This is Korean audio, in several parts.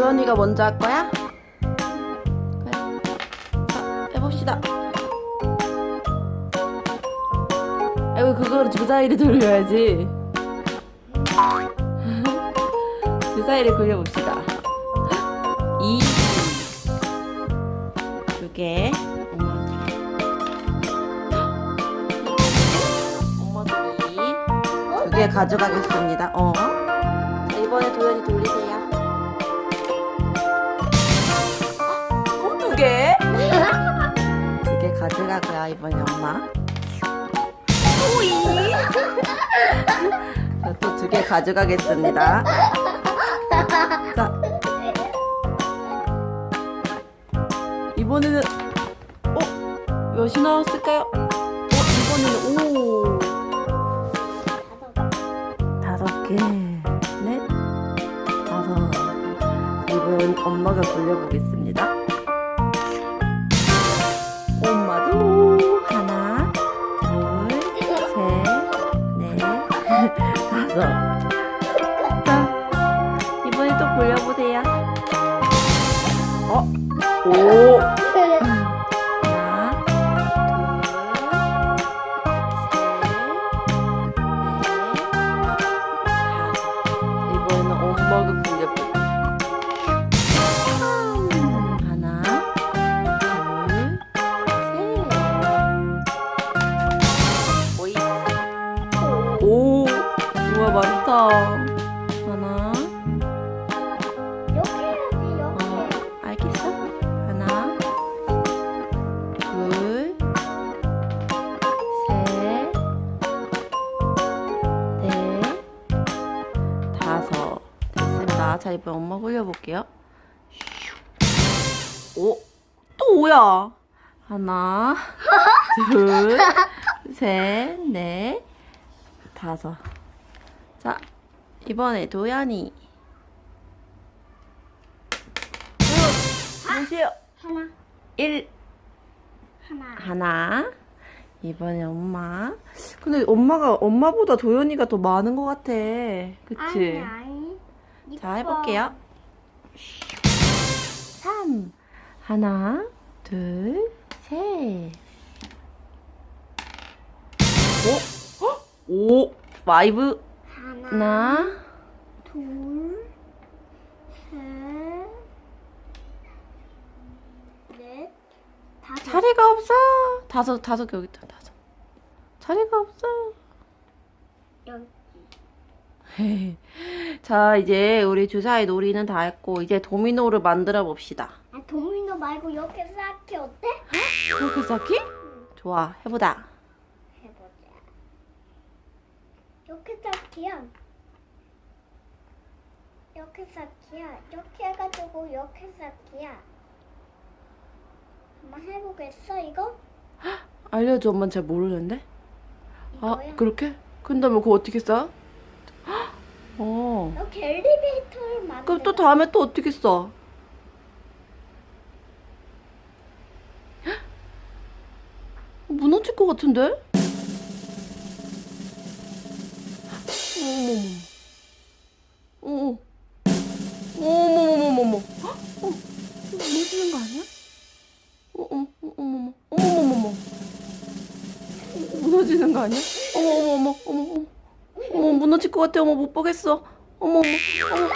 도현이가 먼저 할 거야? 그래. 자, 해봅시다. 아이고, 그거를 주사위를 돌려야지. 주사위를 굴려봅시다. 2. 두 개. 엄마. 엄마도 2. 두개 가져가겠습니다. 어. 자, 이번에 도현이 돌리세요. 개 가져가고요, 이번에 엄마. 오이. 자, 또두개 가져가겠습니다. 자. 이번에는, 어? 몇이 나왔을까요? 어, 이번에는, 오. 다섯 개, 넷, 다섯. 이번 엄마가 돌려보겠습니다. 오! 자, 이번 엄마 굴려볼게요. 오, 또 오야. 하나, 둘, 셋, 넷, 다섯. 자, 이번에 도연이. 보세요. 하나, 1 하나. 하나. 이번에 엄마. 근데 엄마가 엄마보다 도연이가 더 많은 것 같아. 그치? 아니 아니. 자 해볼게요. 3 하나 둘 셋. 오? 헉! 오 파이브 하나, 하나 둘, 셋, 넷, 다섯. 자리가 없어. 다섯 다섯 개 여기 있다. 다섯. 자리가 없어. 여기. 자 이제 우리 주사위 놀이는 다 했고 이제 도미노를 만들어 봅시다. 아 도미노 말고 이렇게 쌓기 어때? 그렇게 쌓기? 좋아 해보자. 해보자. 이렇게 쌓기야. 이렇게 쌓기야. 이렇게 해가지고 이렇게 쌓기야. 한번 해보겠어 이거? 알려줘 엄마는 잘 모르는데. 아 이거야. 그렇게? 근데 뭐 그거 어떻게 써? 어. 이렇게 엘리베이터를 만들. 그럼 또 다음에 또 어떻게 써? 무너질 것 같은데? 어머머머머머. 어, 무너지는 거 아니야? 어, 어, 어, 어머머. 어머머머머. 무너지는 거 아니야? 무너질 것 같아. 어머, 못 보겠어. 어머, 어머, 어머.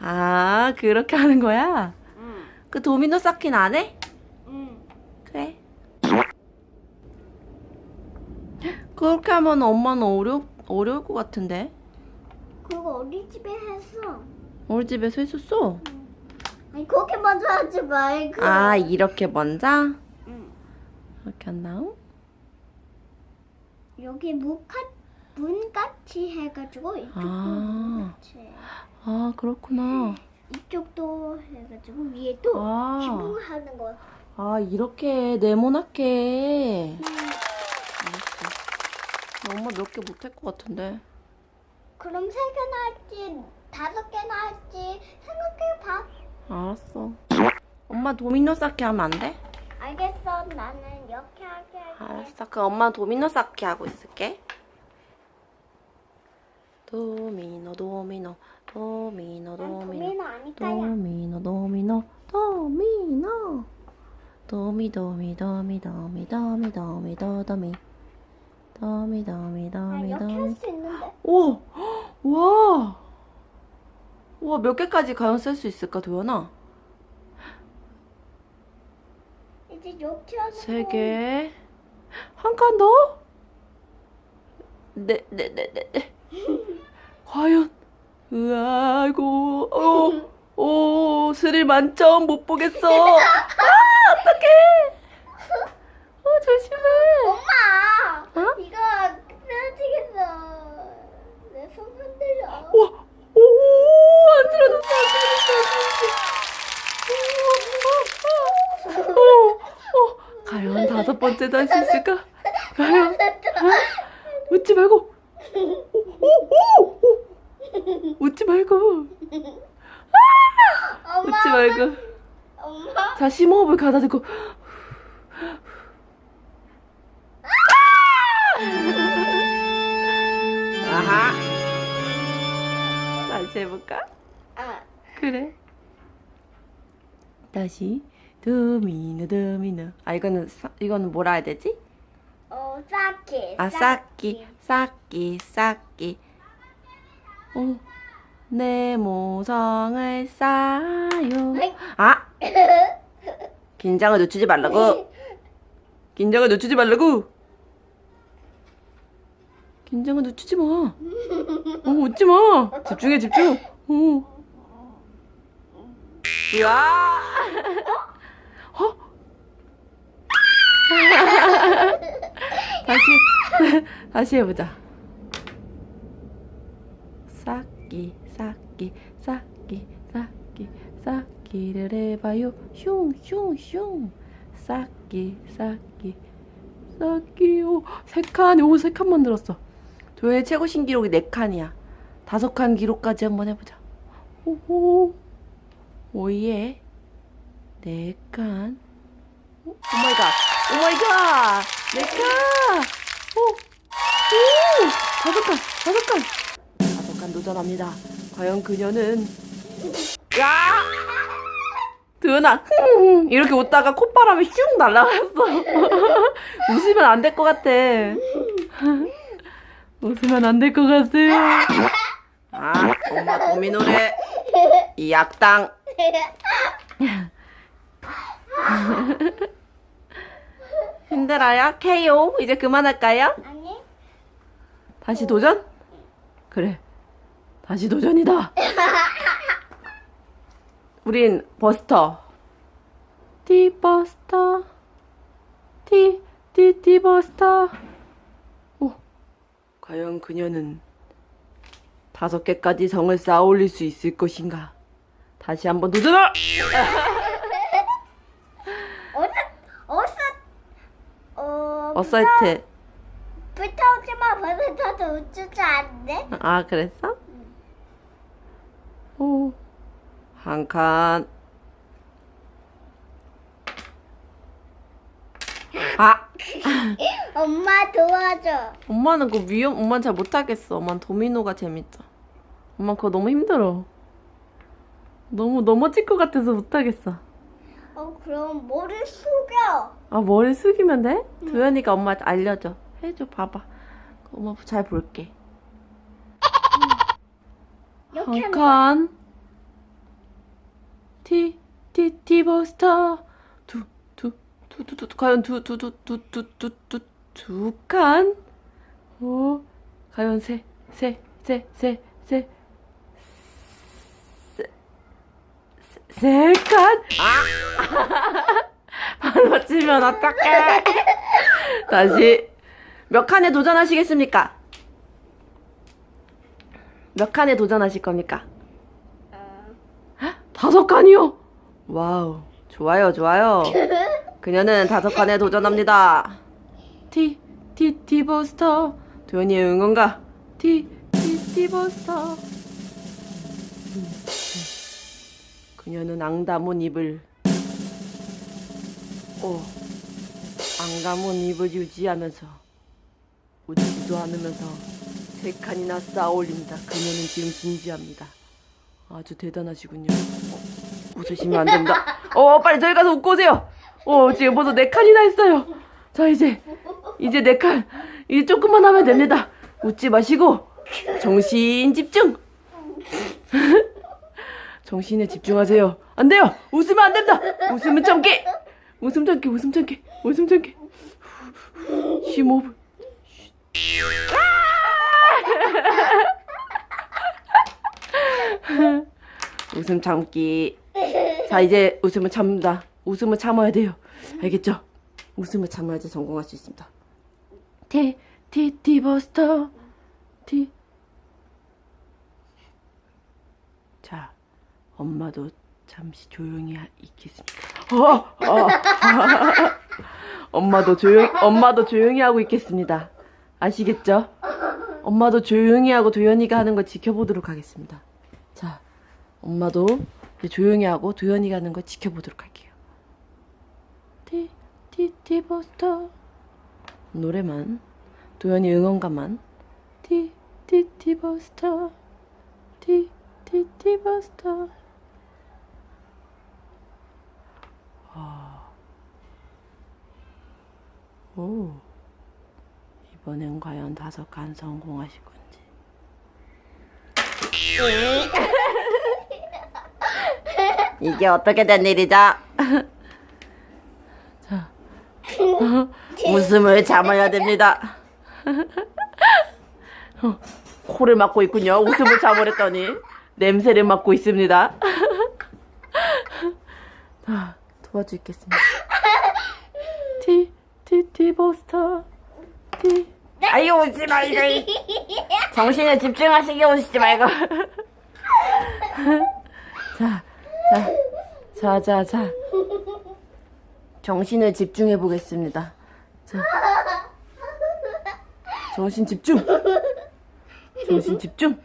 아, 그렇게 하는 거야? 응. 그 도미노 쌓기는 안 해? 응. 그래. 그렇게 하면 엄마는 어려, 어려울 것 같은데? 그거 어린이집에 했어. 우리 집에서 했었어? 아니 그렇게 먼저 하지 말고. 아, 이렇게 먼저? 응. 이렇게 한 다음? 여기 문같 문같이 해가지고 이쪽도 아. 문같이. 아, 그렇구나. 이쪽도 해가지고 위에 또 아, 기부하는 거. 아 이렇게 네모나게. 엄마 몇 개 못할 것 같은데. 그럼 세 개나 할지 다섯 개나 할지 생각해봐. 알았어. 엄마 도미노 쌓기 하면 안 돼? 알겠어. 나는 이렇게 하게 할게. 알았어. 그럼 엄마 도미노 쌓기 하고 있을게. 도미노 도미노 도미노 난 도미노 도미노. 도미노 도미노 도미 도미 도미 도미 도미 도미 도도미 도미 도미 아, 도미 도미. 오! 와! 와, 몇 개까지 과연 쓸 수 있을까, 도연아? 이제 이렇게 하는 세 거. 개. 한 칸 더? 네, 네, 네, 네, 네. 과연? 으아이고, 오, 오, 스릴 만점 못 보겠어. 아, 어떡해. 어, 조심해. 엄마! 어? 이거 쓰러지겠어. 내 손 흔들려. 오, 오, 오, 안 쓰러졌어, 안 쓰러졌어. 오, 오, 오. 과연 다섯 번째도 할 수 있을까? 과연? 웃지 말고. 오, 오, 오, 오. 웃지 말고. 엄마, 웃지 말고. 엄마. 자, 심 호흡을 가다듬고. 아하. 다시 해볼까? 아, 그래. 다시 도미노 도미노. 아 이거는 사- 이거는 뭐라 해야 되지? 어, 쌓기. 아 쌓기 쌓기 쌓기. 어, 내 모성을 쌓아요. 어이. 아 긴장을 늦추지 말라고. 긴장을 늦추지 말라고. 긴장을 늦추지 마. 어, 웃지 마. 집중해, 집중. 어. 으아. 어? 다시, 다시 해보자. 쌓기, 쌓기, 쌓기, 쌓기, 쌓기 를 해봐요. 슝, 슝, 슝. 쌓기, 쌓기, 쌓기. 오, 세 칸, 오, 세 칸 만들었어. 도현의 최고 신기록이 네 칸이야. 다섯 칸 기록까지 한번 해보자. 오호. 오예. 네 칸. 오, 오마이갓. 오마이갓. 네 칸. 오. 오. 다섯 칸. 다섯 칸. 다섯 칸 도전합니다. 과연 그녀는. 야! 도연아, 흥! 이렇게 웃다가 콧바람이 슝 날아갔어. 웃으면 안 될 것 같아. 웃으면 안 될 것 같아. 아, 엄마 도미 노래. 이 악당. 힘들어요? KO? 이제 그만할까요? 아니? 다시 도전? 그래. 다시 도전이다. 우린 버스터. 티버스터. 티, 티, 티버스터. 오. 과연 그녀는 다섯 개까지 성을 쌓아 올릴 수 있을 것인가? 다시 한번 도전하! 어서, 어, 어사이트. 붙어오지 마. 버섯도 웃주지 않네? 아, 그랬어? 오. 한 칸. 아! 엄마 도와줘. 엄마는 그 위험, 엄마는 잘 못하겠어. 엄마는 도미노가 재밌죠. 엄마 그거 너무 힘들어. 너무 넘어질 것 같아서 못하겠어. 어, 그럼 머리 숙여. 아, 머리 숙이면 돼? 도현이가 엄마 알려줘. 해줘, 봐봐. 엄마 잘 볼게. 이렇게 한 하면 칸. 티, 티, 티버스터. 두, 두, 두, 두, 두, 과연 두, 두, 두, 두, 두, 두, 두, 두 칸. 오, 과연 세, 세, 세, 세, 세, 세, 세, 세 칸. 아! 발로 치면 어떡해. 다시. 몇 칸에 도전하시겠습니까? 몇 칸에 도전하실 겁니까? 어, 다섯 칸이요? 와우. 좋아요, 좋아요. 그녀는 다섯 칸에 도전합니다. 티, 티, 티버스터. 도현이의 응원가. 티, 티, 티버스터. 그녀는 앙다문 입을, 오, 앙다문 입을 유지하면서, 웃지도 않으면서, 세 칸이나 쌓아 올립니다. 그녀는 지금 진지합니다. 아주 대단하시군요. 어, 웃으시면 안 됩니다. 어, 빨리 저희 가서 웃고 오세요. 어, 지금 벌써 네 칸이나 했어요. 자, 이제, 이제 네 칸. 이제 조금만 하면 됩니다. 웃지 마시고, 정신 집중! 정신에 집중하세요. 안 돼요! 웃으면 안 된다! 웃으면 참기! 웃음 참기, 웃음 참기, 웃음 참기. 심호흡. 웃음 참기. 자, 이제 웃음을 참다. 웃음을 참아야 돼요. 알겠죠? 웃음을 참아야지 성공할 수 있습니다. 티, 티, 티버스터. 티. 자, 엄마도 잠시 조용히 하- 있겠습니다. 어, 어. 엄마도 조용, 엄마도 조용히 하고 있겠습니다. 아시겠죠? 엄마도 조용히 하고 도연이가 하는 걸 지켜보도록 하겠습니다. 자, 엄마도 조용히 하고 도연이가 하는 걸 지켜보도록 할게요. 티, 티, 티버스터. 노래만, 도연이 응원가만. 티, 티, 티버스터. 티, 티, 티버스터. 아. 오. 이번엔 과연 다섯 칸 성공하실 건지. 이게 어떻게 된 일이죠? 자, 웃음을 참아야 됩니다. 어, 코를 막고 있군요. 웃음을 참으랬더니 냄새를 맡고 있습니다. 자, 도와주겠습니다. 티, 티, 티버스터. 티. 아유, 웃지 말고. 정신에 집중하시게 오시지 말고. 자, 자, 자, 자, 자. 정신을 집중해 보겠습니다. 자. 정신 집중. 정신 집중.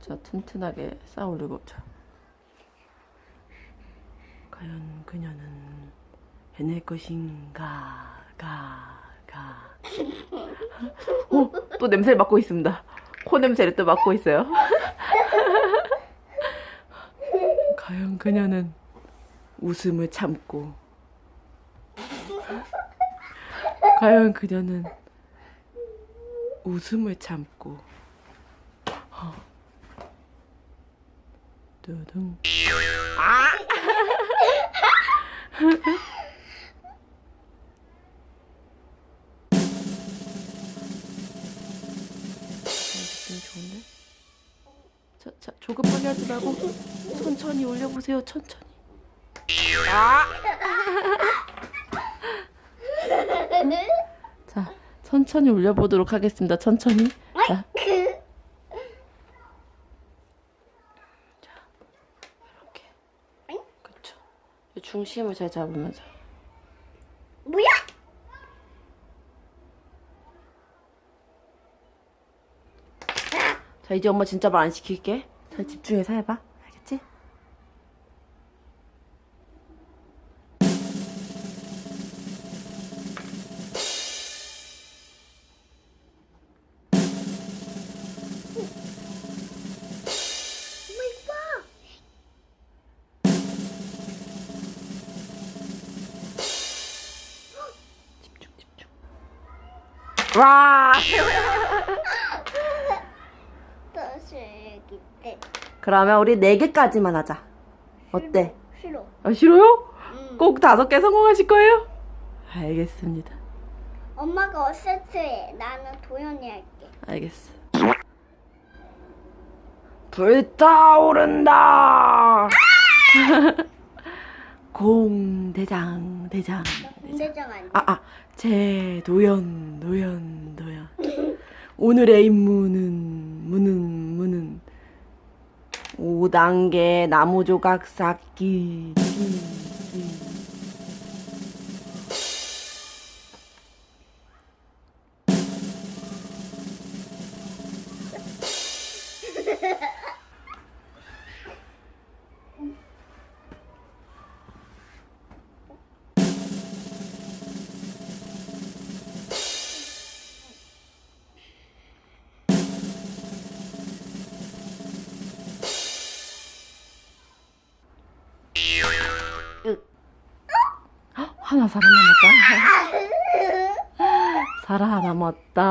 자, 튼튼하게 쌓아 올리고. 자. 과연 그녀는 해낼 것인가, 가, 가. 오, 또 냄새를 맡고 있습니다. 코 냄새를 또 맡고 있어요. 과연 그녀는 웃음을 참고, 과연 그녀는 웃음을 참고, 어. 두둥. 느낌 좋은데? 자, 자, 조급하게 하지 말고 천천히 올려보세요, 천천히. 자, 천천히 올려보도록 하겠습니다, 천천히. 자, 이렇게. 그쵸. 이 중심을 잘 잡으면서. 뭐야? 자, 이제 엄마 진짜 말 안 시킬게. 잘 집중해서 해봐. 와! 때. 그러면 우리 네 개까지만 하자. 어때? 싫어. 아, 싫어요? 응. 꼭 다섯 개 성공하실 거예요? 알겠습니다. 엄마가 어세트 해. 나는 도연이 할게. 알겠어. 불타오른다! 공대장, 대장. 공대장 안 돼. 아, 아, 제 도연, 도연, 도연. 오늘의 임무는, 무는, 무는. 5단계 나무 조각 쌓기. 기. 하나 살아남았다. 살아남았다.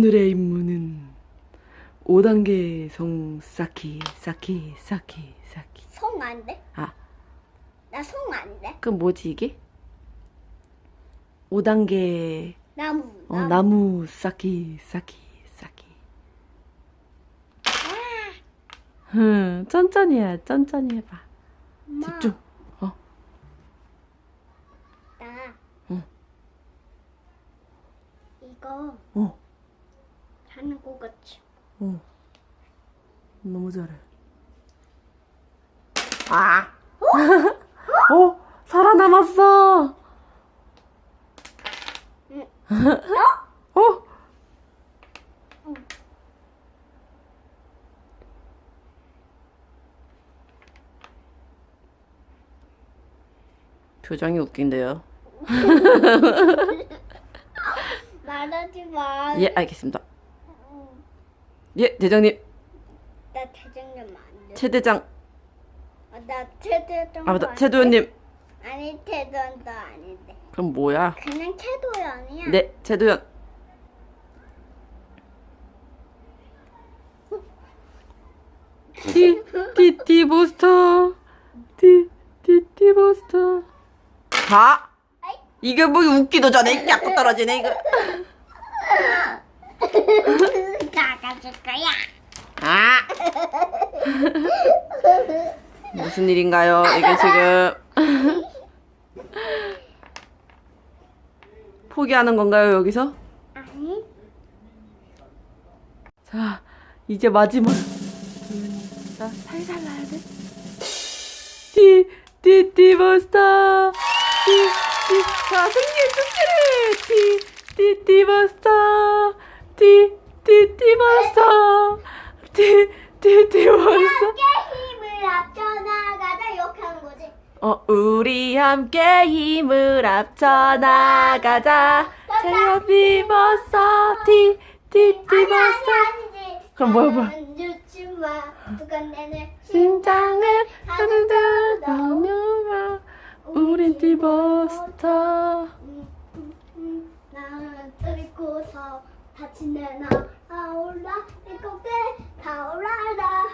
오늘의 임무는 5단계 성 쌓기 쌓기 쌓기 쌓기 송 안 돼? 아 나 송 안 돼? 그럼 뭐지 이게? 5단계 나무. 어, 나무 쌓기 쌓기 쌓기 흠 천천히 해 천천히 해봐 엄마, 집중 어 나 응. 이거 어, 하는 거 같이. 어. 너무 잘해. 아! 어? 살아남았어! 응. 어? 표정이 웃긴데요. 말하지 마. 예, 알겠습니다. 예, 대장님, 나 대장님 안 돼. 최 대장, 아, 나 태도였던 아 맞다, 최도연님. 아니 태도연도 아닌데. 그럼 뭐야? 그냥 태도연이야. 네, 최도연. 티, 티, 티 부스터. 티, 티, 티 부스터. 가! 이게 뭐 웃기도 전에 이렇게 자꾸 떨어지네, 이거. 나가줄 거야. 아! 무슨 일인가요, 이게 지금? 포기하는 건가요, 여기서? 아니. 자, 이제 마지막. 자, 살살 나야 돼. 티, 버스터. 티, 티, 자, 생일 축제를. 티, 버스터. 티, 함께 힘을 합쳐 나가자 이렇게 하는 거지. 어, 우리 함께 힘을 합쳐 나가자. 새하피 버스터. 티, 티, 티, 아니 버스터. 아니 아니지. 그럼 뭐야, 뭐야? 나는 늦지 마. 누가 내내 심장을 하늘도 나누며 우린 티버스터 나는 뚫고서 다친 내나 아올라 일곱대 타올라라.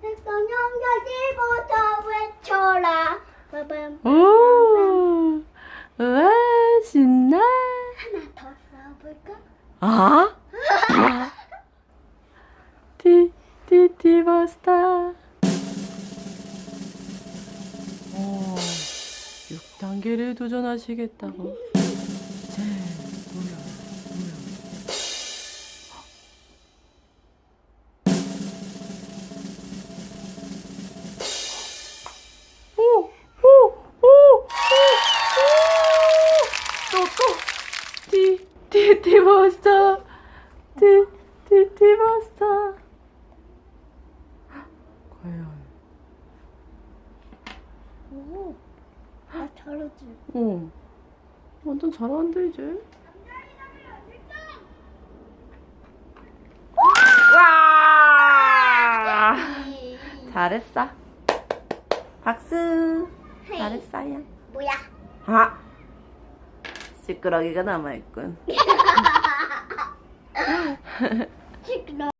백성 영역이부터 외쳐라. 오. 우와 신나. 하나 더 써볼까? 아? 티, 티, 티버스터. 오 6단계를 도전하시겠다고 티, 티버스터. 과연, 오, 나 잘하지. 어, 완전 잘하는데 이제. 와, 잘했어. 박수. 잘했어요. 뭐야? 아, 시끄러기가 남아있군.